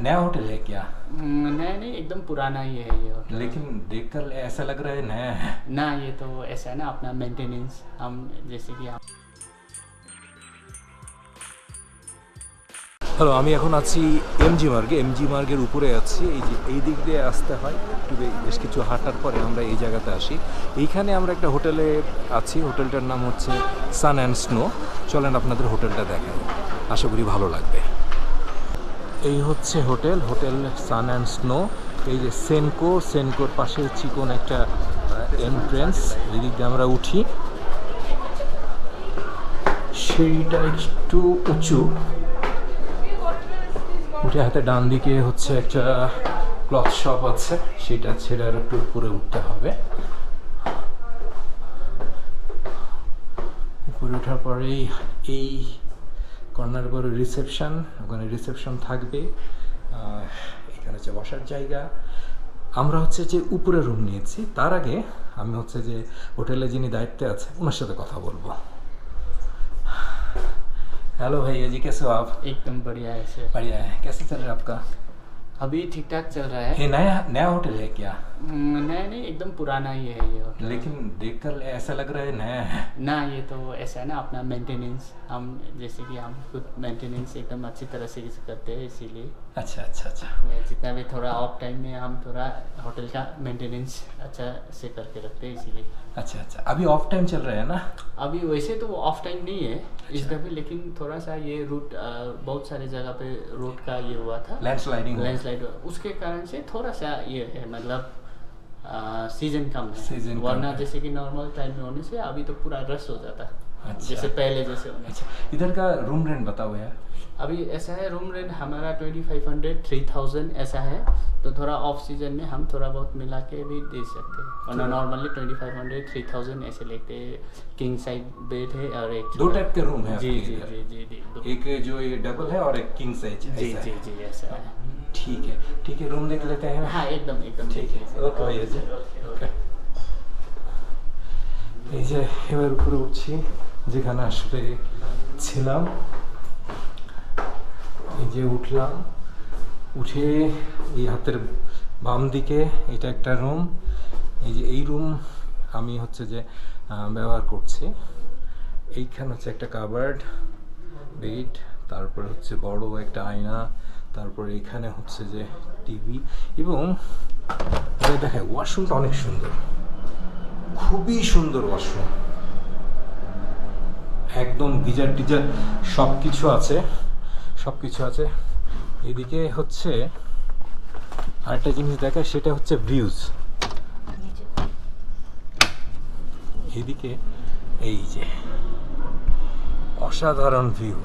नया होटल है क्या हम्म, नया नहीं एकदम पुराना ही है ये होटल लेकिन देखकर ऐसा लग रहा है नया है ना ये तो ऐसा है ना अपना मेंटेनेंस हम जैसे कि हम হ্যালো আমি এখন আছি এমজি মার্গে এমজি মার্গের উপরে আছি এই যে এই দিক দিয়ে আসতে হয় একটু বে- বেশ কিছু হাঁটার পরে আমরা এই জায়গাতে আসি এইখানে আমরা একটা হোটেলে আছি হোটেলটার নাম হচ্ছে সান অ্যান্ড স্নো চলেন আপনাদের হোটেলটা দেখাই আশা করি ভালো লাগবে এই হচ্ছে hotel hotel sun and snow. এই যে সেনকো, সেনকোর পাশে চিকন একটা এন্ট্রেন্স এদিক দিয়ে আমরা উঠি। সেইটা একটু উঁচু। উঠে হাতে ডান দিকে হচ্ছে একটা ক্লথ শপ আছে। সেটা ছেড়ে আর একটু উপরে উঠতে হবে। উপরে ওঠার পরেই এই কর্নার পরে রিসেপশন ওখানে রিসেপশন থাকবে আহ, এখানে হচ্ছে বসার জায়গা আমরা হচ্ছে যে উপরে রুম নিয়েছি তার আগে আমি হচ্ছে যে হোটেলে যিনি দায়িত্বে আছে ওনার সাথে কথা বলবো हेलो भैया जी कैसे हो आप एकदम बढ़िया है सर बढ़िया है कैसे चल रहा है आपका अभी ठीक ठाक चल रहा है। ये नया नया होटल है क्या? हम्म, नया नहीं एकदम पुराना ही है ये होटल। लेकिन देखकर ऐसा लग रहा है नया है। ना ये तो ऐसा है ना अपना मेंटेनेंस हम जैसे कि हम खुद मेंटेनेंस एकदम अच्छी तरह से करते हैं इसीलिए। अच्छा अच्छा अच्छा। जितना भी थोड़ा ऑफ़ टाइम में हम थोड़ा होटल का मेंटेनेंस अच्छा से करके रखते हैं इसीलिए। अच्छा अच्छा। अभी ऑफ़ टाइम चल रहा है ना? अभी वैसे तो वो ऑफ़ टाइम नहीं है इस दफे लेकिन थोड़ा सा ये रूट बहुत सारे जगह पे रोड का ये हुआ था। लैंडस्लाइडिंग लैंडस्लाइड उसके कारण से थोड़ा सा ये है मतलब सीज़न कम है। कम वरना जैसे कि नॉर्मल टाइम में होने से अभी तो पूरा रश हो जाता। अच्छा। जैसे पहले जैसे होने से अच्छा इधर का रूम रेंट बताओ यार अभी ऐसा है रूम रेंट हमारा twenty five hundred three thousand ऐसा है तो थोड़ा ऑफ सीजन में हम थोड़ा बहुत मिला के भी दे सकते हैं वरना normally twenty five hundred three thousand ऐसे लेते हैं किंग साइड बेड है और एक दो टाइप के रूम है जी आपके जी इधर। जी जी जी दो- एक जो ये डबल है और एक किंग साइज जी जी जी ऐसा है ठीक है ठीक है रूम देख लेते हैं हाँ एकदम एकदम ঠিক আছে ওকে ভাইয়া জি ओके ওকে এই যে এবার উপরে উঠছি যেখানে আসলে ছিলাম, এই যে উঠলাম, উঠে এই হাতের বাম দিকে এটা একটা রুম এই যে এই রুম আমি হচ্ছে যে ব্যবহার করছি। এইখানে হচ্ছে একটা কাবার্ড বেড তারপরে হচ্ছে বড় একটা আয়না, তারপরে এখানে হচ্ছে যে টিভি এবং দেখায় ওয়াশরুমটা অনেক সুন্দর। খুবই সুন্দর ওয়াশরুম একদম গিজার টিজার সব কিছু আছে সব কিছু আছে। এদিকে হচ্ছে আরেকটা জিনিস দেখায় সেটা হচ্ছে ভিউজ এদিকে এই যে অসাধারণ ভিউ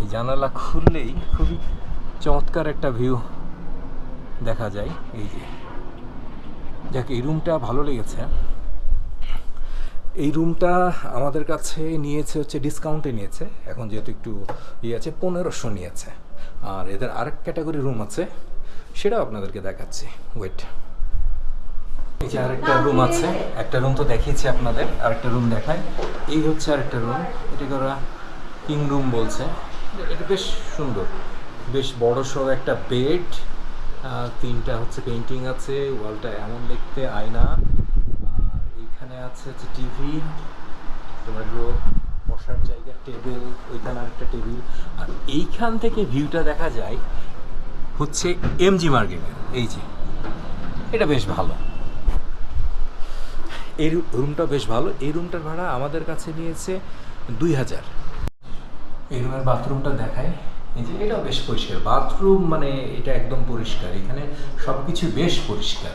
এই জানালা খুললেই খুবই চমৎকার একটা ভিউ দেখা যায়। এই যে, যাক, এই রুমটা ভালো লেগেছে। এই রুমটা আমাদের কাছে নিয়েছে হচ্ছে ডিসকাউন্টে নিয়েছে। এখন যেহেতু একটু ইয়ে আছে, পনেরোশো নিয়েছে। আর এদের আরেক ক্যাটাগরি রুম আছে, সেটাও আপনাদেরকে দেখাচ্ছি। ওয়েট এই যে আরেকটা রুম আছে, একটা রুম তো দেখিয়েছি আপনাদের, আরেকটা রুম দেখায় এই হচ্ছে আরেকটা রুম এটাকে ওরা কিং রুম বলছে? এটা বেশ সুন্দর, বেশ বড় সড়ো একটা বেড তিনটা হচ্ছে পেন্টিং আছে, ওয়ালটা এমন দেখতে, আয়না। আছে হচ্ছে টিভি তোমার বসার জায়গা টেবিল ওইখানে আরেকটা টেবিল আর এইখান থেকে ভিউটা দেখা যায় হচ্ছে এমজি মার্কেটের এই যে। এটা বেশ ভালো। এই রুমটা বেশ ভালো। এই রুমটার ভাড়া আমাদের কাছে নিয়েছে দুই হাজার। এই রুমের বাথরুমটা দেখায় এই যে, এটাও বেশ পরিষ্কার। বাথরুম মানে এটা একদম পরিষ্কার। এখানে সব কিছু বেশ পরিষ্কার।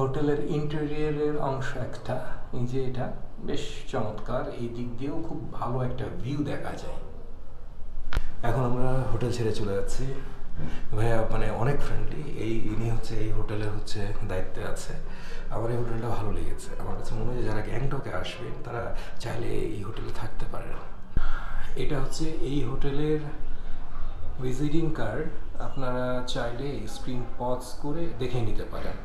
হোটেলের ইন্টেরিয়ারের অংশ একটা। এই যে এটা বেশ চমৎকার। এই দিক দিয়েও খুব ভালো একটা ভিউ দেখা যায়। এখন আমরা হোটেল ছেড়ে চলে যাচ্ছি। ভাইয়া মানে অনেক ফ্রেন্ডলি এই ইনি হচ্ছে, এই হোটেলের হচ্ছে দায়িত্বে আছে। আমার এই হোটেলটা ভালো লেগেছে। আমার কাছে মনে হয় যারা গ্যাংটকে আসবেন, তারা চাইলে এই হোটেলে থাকতে পারেন। এটা হচ্ছে এই হোটেলের ভিজিটিং কার্ড আপনারা চাইলে স্ক্রিন পজ করে দেখে নিতে পারেন।